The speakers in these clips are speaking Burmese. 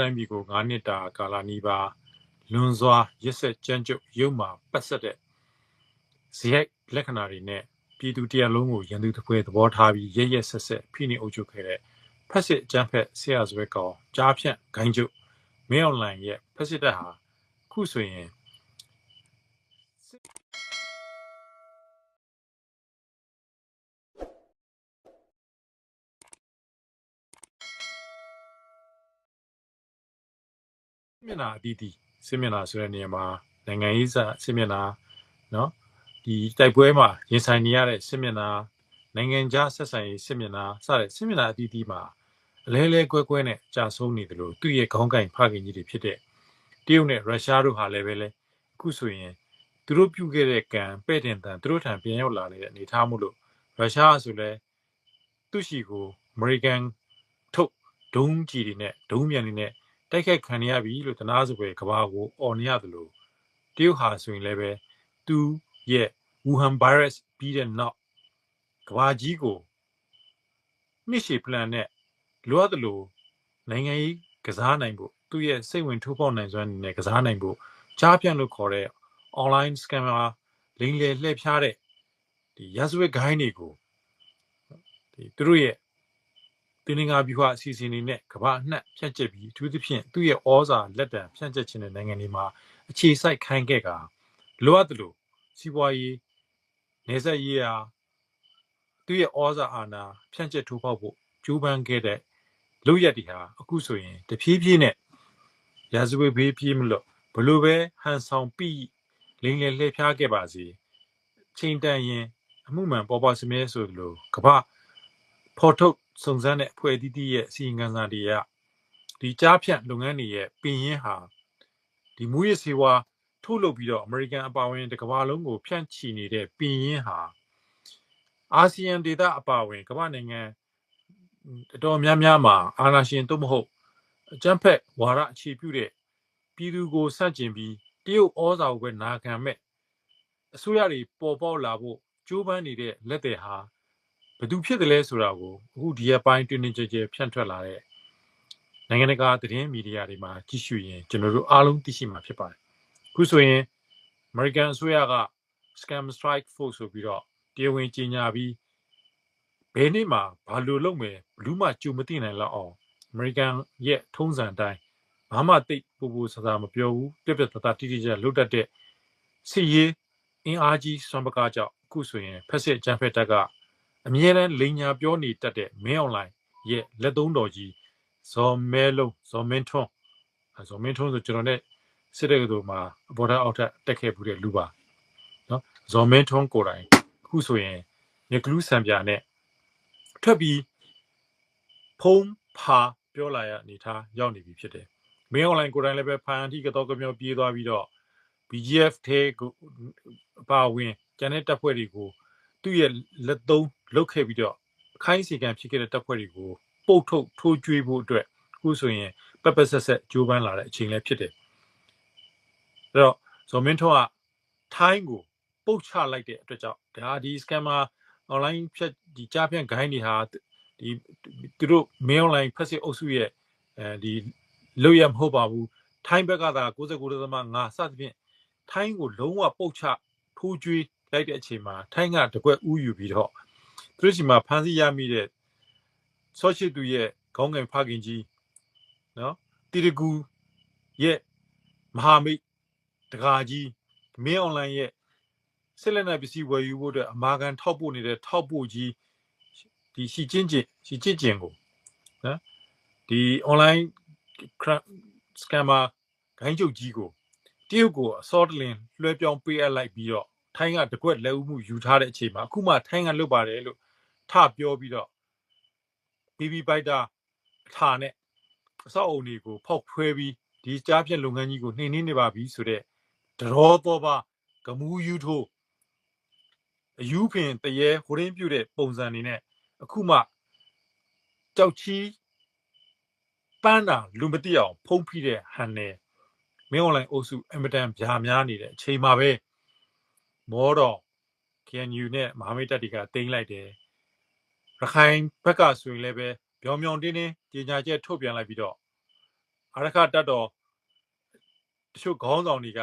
တို့တိုင်းပြည်ကို9နှစ်တာကာလနီးပါးလွန်စွာရစ်ဆက်ကြမ်းကြုတ်ရုပ်မာပတ်ဆက်တဲ့ဇယိုက်လက္ခဏာတွေနဲ့ပြည်သူတရားလုံးကိုရန်သူတစ်ဖွဲသဘောထားပြီးရရဆက်ဆက်ဖိနှိပ်အုပ်ချုပ်ခဲ့တဲ့ဖက်စစ်အကြမ်းဖက်ဆရာဇဝဲကောင်ကြားဖြန့်ဂိုင်းကျုပ်မင်းအွန်လိုင်းရဲ့ဖက်စစ်တပ်ဟာခုဆိုရင် မျက်နှာအတီးတီးစစ်မျက်နှာဆိုတဲ့နေရာမှာနိုင်ငံရေးစာစစ်မျက်နှာเนาะဒီတိုက်ပွဲမှာရင်ဆိုင်နေရတဲ့စစ်မျက်နှာနိုင်ငံခြားဆက်ဆံရေးစစ်မျက်နှာစတဲ့စစ်မျက်နှာအတီးတီးမှာအလဲလဲကွဲကွဲနဲ့ကြာဆုံးနေတယ်လို့သူ့ရဲ့ခေါင်းကင်ဖခင်ကြီးတွေဖြစ်တဲ့တရုတ်နဲ့ရုရှားတို့ဟာလည်းပဲလေအခုဆိုရင်သူတို့ပြုခဲ့တဲ့ကံပဲ့တင်တန်သူတို့ထံပြန်ရောက်လာတဲ့အနေထားမှုလို့ရုရှားဆိုလဲသူ့ရှိကိုအမေရိကန်ထုတ်ဒုံးကြီးတွေနဲ့ဒုံးမြန်တွေနဲ့ တိုက်ခိုက်ခံရပြီလို့တနာစုပဲကဘာကိုអော်နေရတယ်လို့တရုတ်ဟာဆိုရင်လည်းပဲသူရဲ့ဝူဟန်ဗိုင်းရပ်စ်ပြီးတဲ့နောက်ကဘာကြီးကိုမြစ်ရှည်ပလန်နဲ့လိုအပ်တယ်လို့နိုင်ငံရေးကစားနိုင်ဖို့သူ့ရဲ့စိတ်ဝင်ထိုးပေါက်နိုင်စွမ်းနဲ့ကစားနိုင်ဖို့ကြားပြန့်လို့ခေါ်တဲ့ online scammer လိမ်လည်လှည့်ဖျားတဲ့ဒီရာဇဝတ်ဂိုင်းတွေကိုဒီသူတို့ရဲ့ တင်းငါဗျူဟာအစီအစဉ်တွေနဲ့ကမ္ဘာအနှံ့ဖြန့်ကျက်ပြီးအထူးသဖြင့်သူ့ရဲ့ဩဇာလက်တံဖြန့်ကျက်ခြင်းတဲ့နိုင်ငံတွေမှာအခြေစိုက်ခိုင်းခဲ့ကလိုအပ်တယ်လို့စီးပွားရေးနေဆက်ရေးရာသူ့ရဲ့ဩဇာအာဏာဖြန့်ကျက်ထိုးဖောက်ဖို့ကြိုးပမ်းခဲ့တဲ့လုပ်ရက်တွေဟာအခုဆိုရင်တဖြည်းဖြည်းနဲ့ရာဇဝတ်ဘေးပြေးမလို့ဘလို့ပဲဟန်ဆောင်ပြီးလိမ်လည်လှည့်ဖျားခဲ့ပါစေချိန်တန်ရင်အမှုမှန်ပေါ်ပေါ်စမြဲဆိုလို့ကမ္ဘာဖော်ထုတ် စုံစမ်းတဲ့အဖွဲ့အသီးသီးရဲ့အစီရင်ခံစာတွေကဒီကြားဖြန့်လုပ်ငန်းတွေရဲ့ပင်ရင်းဟာဒီမူရစ်စေဝါထုတ်လုပ်ပြီးတော့အမေရိကန်အပါအဝင်တစ်ကမ္ဘာလုံးကိုဖြန့်ချီနေတဲ့ပင်ရင်းဟာအာဆီယံဒေသအပါအဝင်ကမ္ဘာနိုင်ငံအတော်များများမှာအာဏာရှင်သို့မဟုတ်အကြမ်းဖက်ဝါဒအခြေပြုတဲ့ပြည်သူကိုဆန့်ကျင်ပြီးတရုတ်ဩဇာကိုပဲနာခံမဲ့အစိုးရတွေပေါ်ပေါက်လာဖို့ကြိုးပမ်းနေတဲ့လက်တွေဟာ ဘယ်သူဖြစ်တယ်လဲဆိုတာကိုအခုဒီရက်ပိုင်းတွင်တွင်ကြဲကြဲဖြန့်ထွက်လာတဲ့နိုင်ငံတကာသတင်းမီဒီယာတွေမှာကြည့်ရှုရင်ကျွန်တော်တို့အားလုံးသိရှိမှာဖြစ်ပါတယ်ခုဆိုရင် American အစိုးရက scam strike force ဆိုပြီးတော့တရားဝင်ကြေညာပြီးဘယ်နေ့မှဘာလို့လုပ်မယ်ဘလူးမှကြုံမသိနိုင်လောက်အောင် American ရဲ့ထုံးစံအတိုင်းဘာမှတိတ်ပူပူဆဆမပြောဘူးပြက်ပြက်တသားတိတိကျကျလုတ်တတ်တဲ့စီရေးအင်အားကြီးစွမ်းပကားကြောင့်အခုဆိုရင်ဖက်စစ်ဂျန်ဖက်တက်က အမြဲတမ်းလိန်ညာပြောနေတတ်တဲ့မင်းအွန်လိုင်းရဲ့လက်သုံးတော်ကြီးဇော်မဲလုံးဇော်မင်းထွန်းဇော်မင်းထွန်းဆိုကျွန်တော်နဲ့စစ်တဲ့ကတူမှာအပေါ်ထက်အောက်ထက်တက်ခဲ့ဘူးတဲ့လူပါနော်ဇော်မင်းထွန်းကိုယ်တိုင်အခုဆိုရင်မြကလူးစံပြနဲ့ထွက်ပြီးဖုံးဖာပြောလာရအနေထားရောက်နေပြီဖြစ်တယ်မင်းအွန်လိုင်းကိုယ်တိုင်လည်းပဲဖန်အထိကတော့ကမြောပြေးသွားပြီးတော့ BGF ထဲကိုအပါဝင်ကျန်တဲ့တပ်ဖွဲ့တွေကို သူ့ရဲ့လက်သုံးလုတ်ခဲ့ပြီးတော့အခိုင်းစီကံဖြစ်ခဲ့တဲ့တပ်ဖွဲ့တွေကိုပုတ်ထုတ်ထိုးကျွေးဖို့အတွက်အခုဆိုရင်ပက်ပက်ဆက်ဆက်ကြိုးပမ်းလာတဲ့အချိန်လည်းဖြစ်တယ်အဲ့တော့ဇော်မင်းထွန်းကထိုင်းကိုပုတ်ချလိုက်တဲ့အတွက်ကြောင့်ဒါဒီ scammer online ဖြတ်ဒီကြားဖြန့် gain တွေဟာဒီသူတို့ main online ဖက်စစ်အုပ်စုရဲ့အဲဒီလို့ရမဟုတ်ပါဘူးထိုင်းဘက်ကသာ69.5စသဖြင့်ထိုင်းကိုလုံးဝပုတ်ချထိုးကျွေး လိုက်တဲ့အချိန်မှာထိုင်းကတကွက်ဥယူပြီးတော့သူတို့ရှိမှာဖမ်းဆီးရမိတဲ့ဆော့ချစ်သူရဲ့ခေါင်းငယ်ဖခင်ကြီးနော်တီရကူရဲ့မဟာမိတ်တကာကြီးမင်းအွန်လိုင်းရဲ့ဆက်လက်နဲ့ပစ္စည်းဝယ်ယူဖို့အတွက်အမာခံထောက်ပို့နေတဲ့ထောက်ပို့ကြီးဒီရှီချင်းချင်းရှီချင်းချင်းကိုနော်ဒီ online scammer ဂိုင်းချုပ်ကြီးကိုတရုတ်ကိုအစောတလင်လွှဲပြောင်းပေးအပ်လိုက်ပြီးတော့ ထိုင်းကတကွက်လက်ဦးမှုယူထားတဲ့အချိန်မှာအခုမှထိုင်းကလွတ်ပါတယ်လို့ထပြောပြီးတော့ BB Fighter အထာနဲ့အဆောက်အုံတွေကိုဖောက်ဖွဲပြီးဒီကြားဖြတ်လုပ်ငန်းကြီးကိုနှိမ်နှင်းနေပါပြီဆိုတော့ဒရောတော့ပါဂမူးယူထိုးအယူဖင်တရေဟိုရင်းပြတဲ့ပုံစံနေနဲ့အခုမှကြောက်ချီပန်းတာလူမသိအောင်ဖုံးဖိတဲ့ဟန်နဲ့မင်းအွန်လိုင်းအုပ်စုအင်မတန်ဗျာများနေတဲ့အချိန်မှာပဲ မောတော့ KNU နဲ့မဟာမိတ်တပ်တွေကတင်းလိုက်တယ်ရခိုင်ဘက်ကဆိုရင်လည်းပဲပြောင်ပြောင်တင်းတင်းကြေညာချက်ထုတ်ပြန်လိုက်ပြီးတော့အာရခတက်တော်တချို့ခေါင်းဆောင်တွေက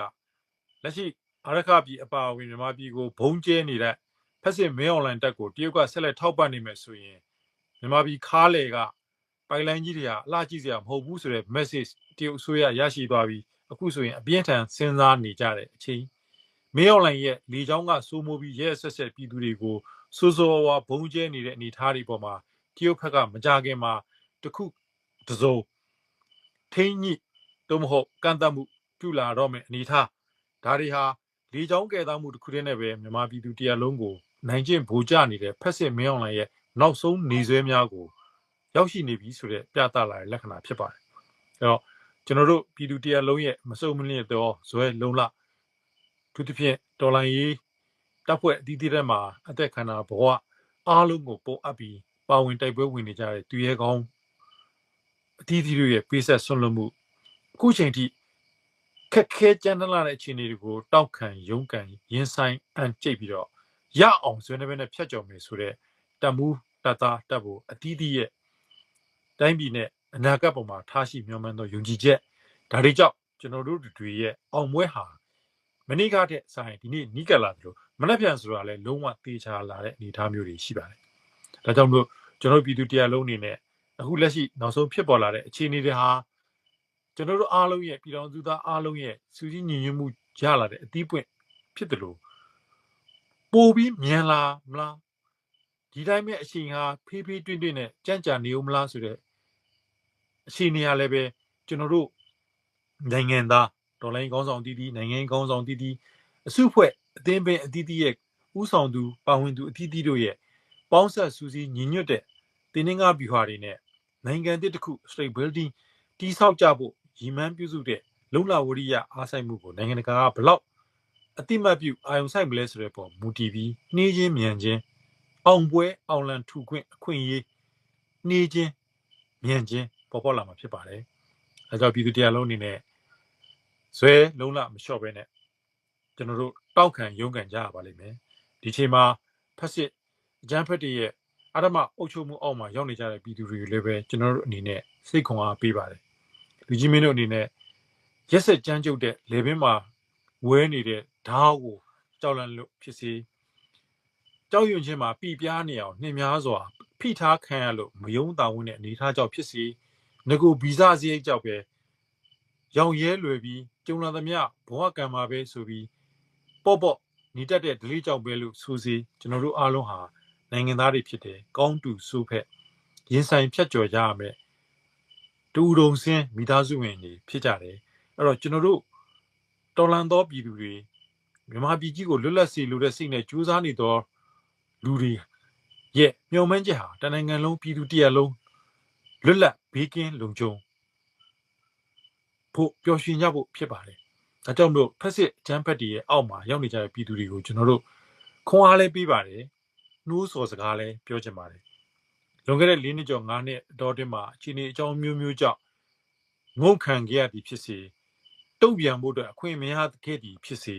လက်ရှိအာရခပြည်အပါအဝင်မြန်မာပြည်ကိုဘုံကျဲနေတဲ့ဖက်စစ်မင်းအွန်လိုင်းတက်ကိုတရုတ်ကဆက်လက်ထောက်ပံ့နေမယ်ဆိုရင်မြန်မာပြည်ခါးလေကပိုင်လိုင်းကြီးတွေကအလှကြည့်စရာမဟုတ်ဘူးဆိုတဲ့ message တရုတ်အစိုးရရရှိသွားပြီးအခုဆိုရင်အပြင်းထန်စဉ်းစားနေကြတဲ့အချိန် မင်းအွန်လိုင်းရဲ့လေချောင်းကစိုးမိုးပြီးရဲဆက်ဆက်ပြည်သူတွေကိုစိုးစိုးဝါးဘုံကျဲနေတဲ့အနေအထားတွေပေါ်မှာတရုတ်ဘက်ကမကြခင်မှာတခုတစုံထိမ့်ညိတို့မဟုတ်ကန့်သက်မှုပြုလာတော့မယ်အနေထားဒါတွေဟာလေချောင်းကဲသားမှုတစ်ခုတည်းနဲ့ပဲမြန်မာပြည်သူတရားလုံးကိုနိုင်ကျင့်ဗိုလ်ကျနေတဲ့ဖက်စစ်မင်းအောင်လှိုင်ရဲ့နောက်ဆုံးနေဆွဲများကိုရောက်ရှိနေပြီဆိုတဲ့ပြသလာတဲ့လက္ခဏာဖြစ်ပါတယ်အဲတော့ကျွန်တော်တို့ပြည်သူတရားလုံးရဲ့မစုံမလင့်တော့ဇွဲလုံးလ သူတစ်ဖြင့်တော်လိုင်းရေးတပ်ဖွဲ့အသီးသီးထဲမှာအသက်ခန္ဓာဘဝအားလုံးကိုပုံအပ်ပြီးပါဝင်တိုက်ပွဲဝင်နေကြတဲ့သူရဲကောင်းအသီးသီးတို့ရဲ့ပေးဆက်ဆွန့်လွတ်မှုအခုချိန်ထိခက်ခဲကြမ်းတမ်းလာတဲ့အခြေအနေတွေကိုတောက်ခံရုန်းကန်ရင်ဆိုင်အန်ကျိတ်ပြီးတော့ရအောင်ဆွေးနွေးနဲ့ဖြတ်ကျော်မယ်ဆိုတဲ့တမှုတသားတက်ဖို့အတီးတီးရဲ့တိုင်းပြည်နဲ့အနာဂတ်ပေါ်မှာထားရှိမျှော်မှန်းသောယုံကြည်ချက်ဒါတွေကြောင့်ကျွန်တော်တို့တွေရဲ့အောင်ပွဲဟာ မနေ့ကတည်းကဆိုင်ဒီနေ့နီးကပ်လာတယ်လို့မနှက်ပြန်ဆိုတာလည်းလုံးဝသေချာလာတဲ့အနေအထားမျိုးတွေရှိပါတယ်။ဒါကြောင့်မို့ကျွန်တော်ပြည်သူတရားလုံးအနေနဲ့အခုလက်ရှိနောက်ဆုံးဖြစ်ပေါ်လာတဲ့အခြေအနေတွေဟာကျွန်တော်တို့အားလုံးရဲ့ပြည်တော်စုသားအားလုံးရဲ့စူးစီးညီညွတ်မှုရလာတဲ့အသီးပွင့်ဖြစ်တယ်လို့ပိုပြီးမြန်လာမလားဒီတိုင်းမဲ့အချိန်ဟာဖေးဖေးတွင်းတွင်းနဲ့ကြံ့ကြာနေဦးမလားဆိုတဲ့အခြေအနေကလည်းပဲကျွန်တော်တို့နိုင်ငံသား ဒေါ်လာကောင်းဆောင်တီးတီးနိုင်ငံကောင်းဆောင်တီးတီးအစုဖွဲ့အသင်းပင်အတီးတီးရဲ့ဥဆောင်သူပါဝင်သူအတီးတီးတို့ရဲ့ပေါင်းဆက်စူးစီးညီညွတ်တဲ့တင်းနှင်းကားဗျူဟာတွေနဲ့နိုင်ငံတစ်ခု straight building တိဆောက်ကြဖို့ရည်မှန်းပြုစုတဲ့လုံလဝရိယအားဆိုင်မှုကိုနိုင်ငံတကာကဘလောက်အတိမတ်ပြုအာယုံဆိုင်မလဲဆိုတဲ့ပုံမူတည်ပြီးနှီးချင်းမြန်ချင်းအောင်ပွဲအောင်လံထူခွင့်အခွင့်အရေးနှီးချင်းမြန်ချင်းပေါ်ပေါ်လာမှာဖြစ်ပါတယ်။အဲကြောင့်ပြည်သူတရားလုံးအနေနဲ့ ဇွဲလုံးလမလျှော့ပဲနဲ့ကျွန်တော်တို့တောက်ခံရုန်းကန်ကြရပါလိမ့်မယ်။ဒီချိန်မှာဖက်စစ်အကြမ်းဖက်တွေရဲ့အရမအုပ်ချုပ်မှုအောက်မှာရောက်နေကြတဲ့ပြည်သူတွေလည်းပဲကျွန်တော်တို့အနေနဲ့စိတ်ခွန်အားပေးပါတယ်လူကြီးမင်းတို့အနေနဲ့ရက်ဆက်ကြမ်းကြုတ်တဲ့လေပင်မှာဝဲနေတဲ့ဓာတ်ကိုကြောက်လန့်လို့ဖြစ်စေကြောက်ရွံ့ခြင်းမှာပြပြားနေအောင်နှင်းများစွာဖိထားခံရလို့မယုံတာဝင်တဲ့အနေထားကြောင့်ဖြစ်စေငကူဗီဇစရိတ်ကြောင့်ပဲရောင်ရဲလွယ်ပြီး ကျုံလာသမျှဘဝကံမှာပဲဆိုပြီးပေါ့ပေါ့နေတတ်တဲ့ဒလေးကြောင့်ပဲလို့ဆိုစီကျွန်တော်တို့အားလုံးဟာနိုင်ငံသားတွေဖြစ်တယ်ကောင်းတူဆိုးဖက်ရင်ဆိုင်ဖြတ်ကျော်ကြရမယ်တူတုံစင်းမိသားစုဝင်တွေဖြစ်ကြတယ်အဲ့တော့ကျွန်တော်တို့တော်လန်သောပြည်သူတွေမြန်မာပြည်ကြီးကိုလွတ်လပ်စေလိုတဲ့စိတ်နဲ့ကြိုးစားနေသောလူတွေရဲ့မျှော်မှန်းချက်ဟာတနိုင်ငံလုံးပြည်သူတရက်လုံးလွတ်လပ်ဘေးကင်းလုံခြုံ ဖို့ပျော်ရွှင်ကြဖို့ဖြစ်ပါတယ်။ဒါကြောင့်မို့ဖက်စစ်ဂျမ်ဖက်တီရဲ့အောက်မှာရောက်နေကြတဲ့ပြည်သူတွေကိုကျွန်တော်တို့ခွန်အားလည်းပေးပါတယ်။နှိုးဆော်စကားလည်းပြောချင်ပါတယ်လွန်ခဲ့တဲ့၄နှစ်ကျော်၅နှစ်အတော်တွင်းမှာအခြေအနေအကြောင်းမျိုးမျိုးကြောင့်ငုံခံခဲ့ရသည်ဖြစ်စေတုံ့ပြန်ဖို့အတွက်အခွင့်မရခဲ့သည်ဖြစ်စေ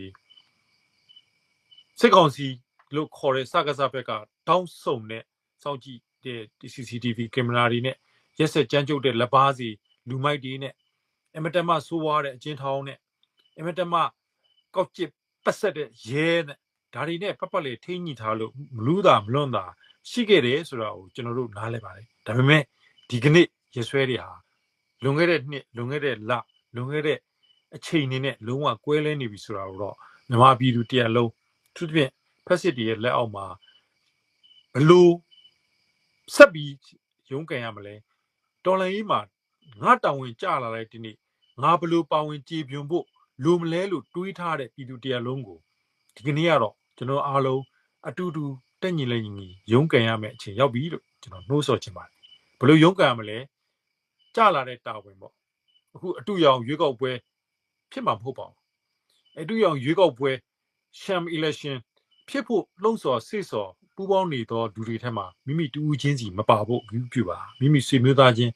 စစ်ကောင်စီလို့ခေါ်တဲ့စကားစားဘက်ကတောင်းဆုံတဲ့စောင့်ကြည့်တဲ့ CCTV ကင်မရာတွေနဲ့ရက်ဆက်ကြမ်းကြုတ်တဲ့လက်ပါစီလူမိုက်တွေနဲ့ အမတမဆိုးဝါးတဲ့အချင်းထောင်းနဲ့အမတမကောက်ကျစ်ပတ်ဆက်တဲ့ရဲနဲ့ဒါတွေနဲ့ပတ်ပတ်လေထိန်းညှိထားလို့မလူးတာမလွန်တာရှိခဲ့တယ်ဆိုတာကိုကျွန်တော်တို့နားလည်ပါတယ်ဒါပေမဲ့ဒီကနေ့ရဆွဲတွေဟာလွန်ခဲ့တဲ့နှစ်လွန်ခဲ့တဲ့လလွန်ခဲ့တဲ့အချိန်တွေနဲ့လုံးဝကွဲလဲနေပြီဆိုတာကိုတော့မြန်မာပြည်သူတရားလုံးသူတစ်ပြည့်ဖက်စစ်တွေရဲ့လက်အောက်မှာဘလို့ဆက်ပြီးရုန်းကန်ရမလဲတော်လန်ကြီးမှာငါတောင်ဝင်ကြလာတဲ့ဒီနေ့ ငါဘလို့ပါဝင်ကြည်ပြွန်ဖို့လိုမလဲလို့တွေးထားတဲ့ပြည်သူတရားလုံးကိုဒီကနေ့ကတော့ကျွန်တော်အားလုံးအတူတူတက်ညီလက်ညီရုန်းကန်ရမယ့်အချိန်ရောက်ပြီလို့ကျွန်တော်နှိုးဆော်ချင်ပါတယ်ဘယ်လိုရုန်းကန်ရမလဲကြလာတဲ့တာဝန်ပေါ့အခုအတူရောင်ရွေးကောက်ပွဲဖြစ်မှာမဟုတ်ပါဘူးအတူရောင်ရွေးကောက်ပွဲ sham election ဖြစ်ဖို့လှုံ့ဆော်စိတ်ဆော်ပူးပေါင်းနေသောလူတွေထက်မှာမိမိတူဦးချင်းစီမပါဖို့ပြုပြုပါမိမိဆွေမျိုးသားချင်း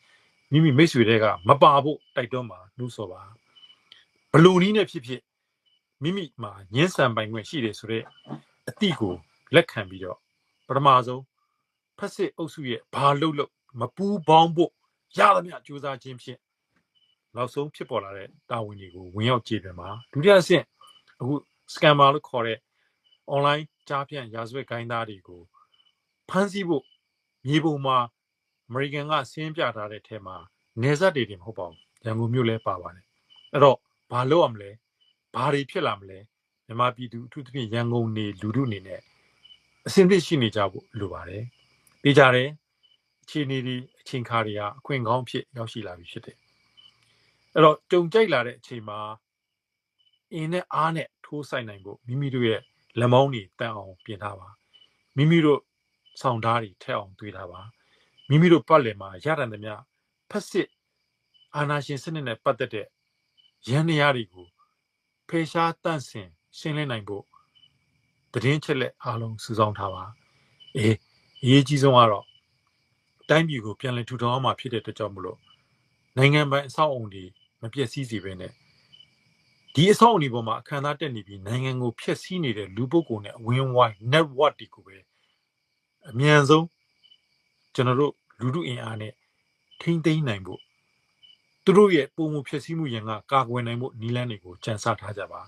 မိမိမိတ်ဆွေတွေကမပါဖို့တိုက်တွန်းပါနှိုးဆော်ပါဘလူနီးနဲ့ဖြစ်ဖြစ်မိမိမှာညှင်းဆန်ပိုင်ခွင့်ရှိတယ်ဆိုတော့အတိကိုလက်ခံပြီးတော့ပထမဆုံးဖက်စစ်အုပ်စုရဲ့ဘာလုပ်လို့မပူးပေါင်းဖို့ရသမျှစူးစမ်းခြင်းဖြင့်နောက်ဆုံးဖြစ်ပေါ်လာတဲ့တာဝန်တွေကိုဝင်ရောက်ကြည့်ပြန်ပါဒုတိယအဆင့်အခု scammer လို့ခေါ်တဲ့ online ကြားဖြန့်ရာဇဝတ်ကိုင်းသားတွေကိုဖမ်းဆီးဖို့မြေပုံမှာ American ကဆင်းပြထားတဲ့ထဲမှာနေဆက်တွေတင်မဟုတ်ပါဘူးရန်ကုန်မြို့လည်းပါပါတယ်အဲ့တော့ဘာလုပ်ရမလဲဘာတွေဖြစ်လာမလဲမြန်မာပြည်သူအထူးသဖြင့်ရန်ကုန်နေလူထုအနေနဲ့အဆင်သင့်ရှိနေကြဖို့လိုပါတယ်သိကြတယ်အခြေအနေဒီအချိန်ခါတွေကအခွင့်ကောင်းဖြစ်ရောက်ရှိလာပြီဖြစ်တယ်အဲ့တော့ကြုံကြိုက်လာတဲ့အချိန်မှာအင်းနဲ့အားနဲ့ထိုးဆိုင်နိုင်ဖို့မိမိတို့ရဲ့လက်မောင်းတွေတန်အောင်ပြင်ထားပါမိမိတို့ဆောင်ဓာတ်တွေထက်အောင်တွေးထားပါ မိမိတို့ပတ်လည်မှာရတန်သမျှဖက်စစ်အာနာရှင်စနစ်နဲ့ပတ်သက်တဲ့ရန်နေရာတွေကိုဖေရှားတန့်စင်ရှင်းလင်းနိုင်ဖို့သတင်းချက်လက်အားလုံးစုဆောင်းထားပါအေးအရေးကြီးဆုံးကတော့တိုင်းပြည်ကိုပြန်လည်ထူထောင်အောင်မှာဖြစ်တဲ့အတွက်ကြောင့်မလို့နိုင်ငံပိုင်အဆောက်အုံတွေမပျက်စီးစေဘဲနဲ့ဒီအဆောက်အုံဒီပေါ်မှာအခမ်းအနားတက်နေပြီးနိုင်ငံကိုဖျက်ဆီးနေတဲ့လူပုဂ္ဂိုလ်နဲ့အဝင်းဝိုင်း network တွေကိုပဲအမြန်ဆုံး ကျွန်တော်တို့လူထုအင်အားနဲ့ထိမ့်သိမ်းနိုင်ဖို့သူတို့ရဲ့ပုံမှုဖျက်ဆီးမှုရန်ကကာကွယ်နိုင်ဖို့နီလန်းတွေကိုကြံစထားကြပါ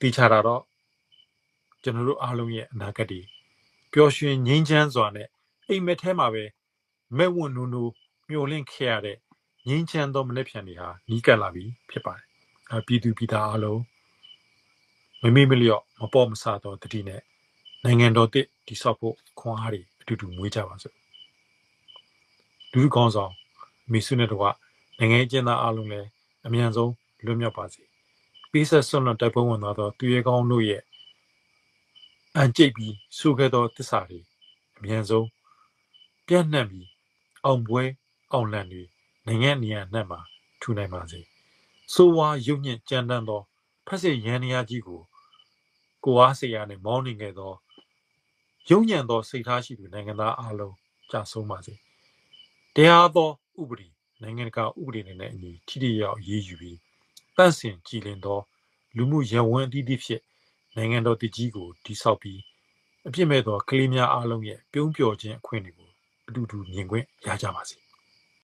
တေချာတာတော့ကျွန်တော်တို့အားလုံးရဲ့အနာဂတ်တွေပျော်ရွှင်ငြိမ်းချမ်းစွာနဲ့အိမ်မက်ထဲမှာပဲမဲ့ဝွန်းနူနူမျောလင့်ခဲ့ရတဲ့ငြိမ်းချမ်းသောမနေ့ဖြန်တွေဟာနီးကပ်လာပြီဖြစ်ပါတယ်အပြည်သူပြည်သားအားလုံးမမေ့မလျော့မပေါ်မဆသောတတိနဲ့နိုင်ငံတော်တစ်တိဆောက်ဖို့ခွန်အားတွေအတူတူမွေးကြပါစို့ လူလူကောင်းဆောင်မိစုနဲ့တော့နိုင်ငံရေးကျင်းသားအားလုံးလည်းအမြန်ဆုံးလွတ်မြောက်ပါစေပေးဆက်ဆွလွန်တိုက်ပွဲဝင်သွားသောသူရဲကောင်းတို့ရဲ့အန်ကျိတ်ပြီးဆုခဲ့သောတစ္ဆာတွေအမြန်ဆုံးပြန့်နှံ့ပြီးအောင်ပွဲအောင်လန့်တွေနိုင်ငံနေရာနှံ့မှာထူနိုင်ပါစေဆိုဝါရုပ်ညစ်ကြမ်းတမ်းသောဖက်စစ်ရန်ရာကြီးကိုကိုအားစေရနဲ့မောင်းနေခဲ့သောရုံညံသောစိတ်ထားရှိသူနိုင်ငံသားအလုံးကြဆုံးပါစေ တရားသောဥပဒေနိုင်ငံတကာဥပဒေတွေနဲ့အညီထိထိရောက်ရေးယူပြီးတန့်စင်ကြည်လင်သော လူမှုရဝန်းအသီးသီးဖြစ်နိုင်ငံတော်တည်ကြီးကိုတိဆောက်ပြီးအပြစ်မဲ့သောကလေးများအားလုံးရဲ့ပြုံးပျော်ခြင်းအခွင့်အရေးကိုအတူတူမြင်ခွင့်ရကြပါစေ